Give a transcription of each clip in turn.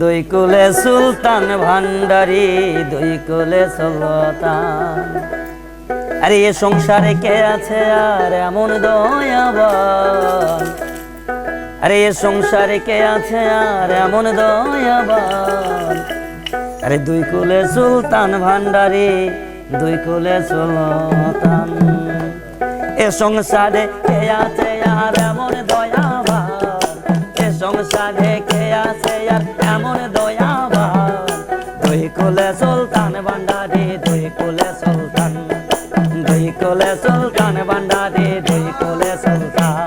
দুই কুলে সুলতান ভান্ডারি দুই কুলে সুলতান। আরে এ সংসারে কে আছে আর এমন দয়াবান? আরে এ সংসারে কে আছে আর এমন দয়াবান? আরে দুই কুলে সুলতান ভান্ডারি দুই কুলে সুলতান। এ সংসারে কে আছে আর এমন দয়াবান? এ সংসারে কে আছে আর কুলে সুলতান ভান্ডারি, দুই কুলে সুলতান। দুই কুলে সুলতান ভান্ডারি, দুই কুলে সুলতান।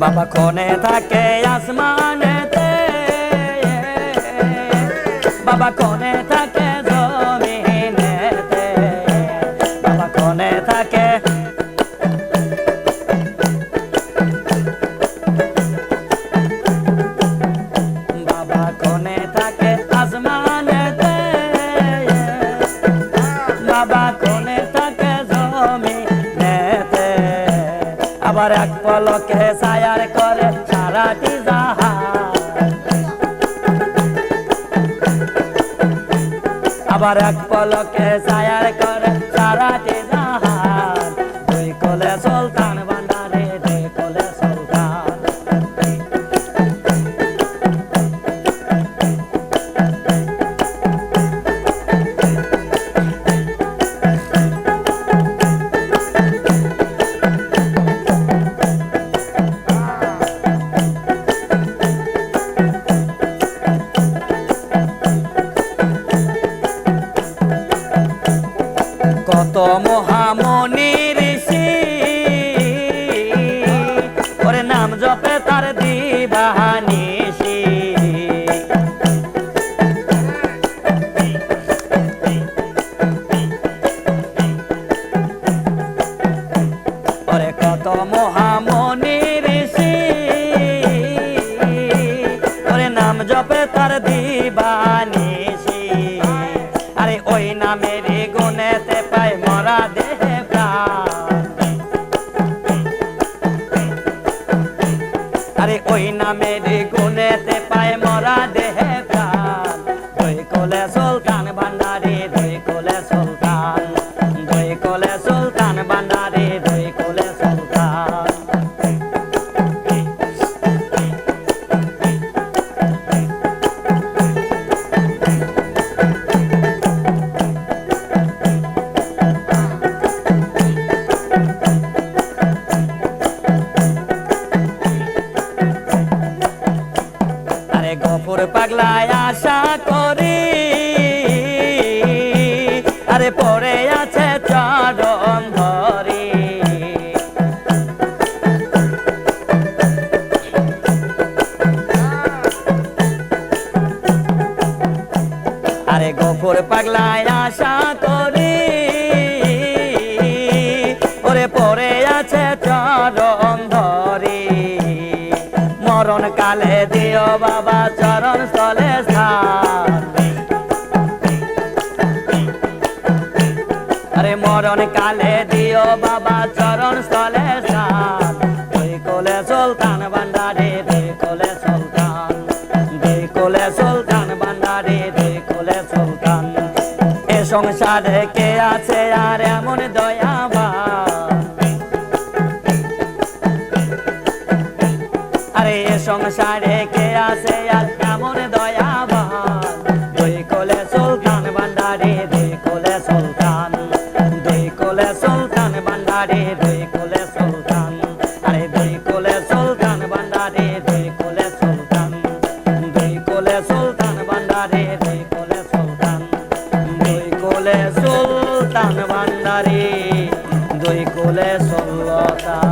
বাবা কোনে থাকে আসমানেতে বাবা কোনে থাকে জমিনেতে? বাবা কোনে থাকে? বাবা কোনে থাকে আসমানেতে? বাবা কোনে থাকে জমিনেতে? আবার এক পলকে সায়ার করে সারাটি জাহাজ আবার এক পলকে সায়ার মহামনি ঋষি। ওরে নাম জপে তার দিবানিসি ওই নামের আরে পড়ে আছে চরণ ধরি আরে গফুর পাগলায় আশা করি, ওরে পড়ে আছে চরণ ধরি মরণ কালে দিও বাবা চরণ স্থলে স্থান। মরণ কালে দিও বাবা চরণ স্থলে সুলতান সুলতান। সুলতান সুলতান। এ সংসারে কে আছে আর এমন দয়াবান? আরে এ সংসারে কে আছে আর কেমন দয়াবান? বান্দারে দুই কোলে সুলতান। আরে দুই কোলে সুলতান বান্দারে দুই কোলে সুলতান। দুই কোলে সুলতান বান্দারে দুই কোলে সুলতান। দুই কোলে সুলতান বান্দারে দুই কোলে সুলতান।